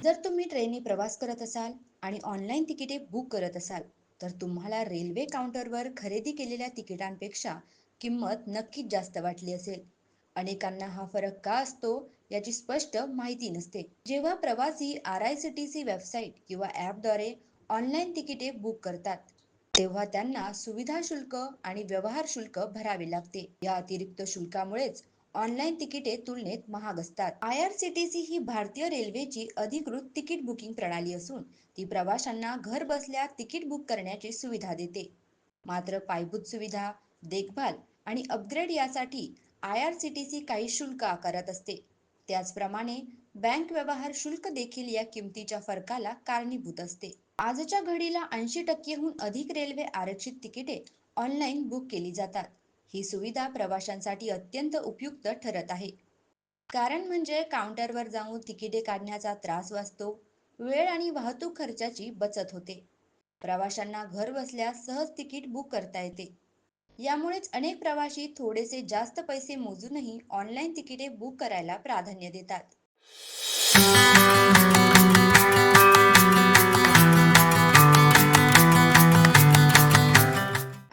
जर तुम्ही ट्रेनी प्रवास करत असाल आणि ऑनलाईन तिकिटे बुक करत असाल तर तुम्हाला रेल्वे काउंटरवर खरेदी केलेल्या तिकिटांपेक्षा किंमत नक्कीच जास्त वाटली असेल. अनेकांना हा फरक का असतो याची स्पष्ट माहिती नसते. जेव्हा प्रवासी R I C T C website किंवा ॲपद्वारे ऑनलाईन तिकिटे बुक करतात तेव्हा त्यांना सुविधा शुल्क आणि व्यवहार शुल्क भरावे लागते. या अतिरिक्त शुल्कामुळेच ऑनलाईन तिकिटे तुलनेत महाग असतात. I R C T C ही भारतीय रेल्वेची अधिकृत तिकीट बुकिंग प्रणाली असून ती प्रवाशांना घर बसल्या तिकीट बुक करण्याची सुविधा देते. मात्र पायाभूत सुविधा देखभाल आणि अपग्रेड यासाठी I R C T C काही शुल्क आकारत असते. त्याचप्रमाणे बँक व्यवहार शुल्क देखील या किमतीच्या फरकाला कारणीभूत असते. आजच्या घडीला ऐंशी टक्केहून अधिक रेल्वे आरक्षित तिकिटे ऑनलाईन बुक केली जातात. ही सुविधा प्रवाशांसाठी अत्यंत उपयुक्त ठरत आहे. कारण म्हणजे काउंटरवर जाऊन तिकिटे काढण्याचा त्रास वाचतो वेळ आणि वाहतूक खर्चाची बचत होते. प्रवाशांना घर बसल्या सहज तिकीट बुक करता येते. यामुळेच अनेक प्रवाशी थोडेसे जास्त पैसे मोजूनही ऑनलाईन तिकिटे बुक करायला प्राधान्य देतात.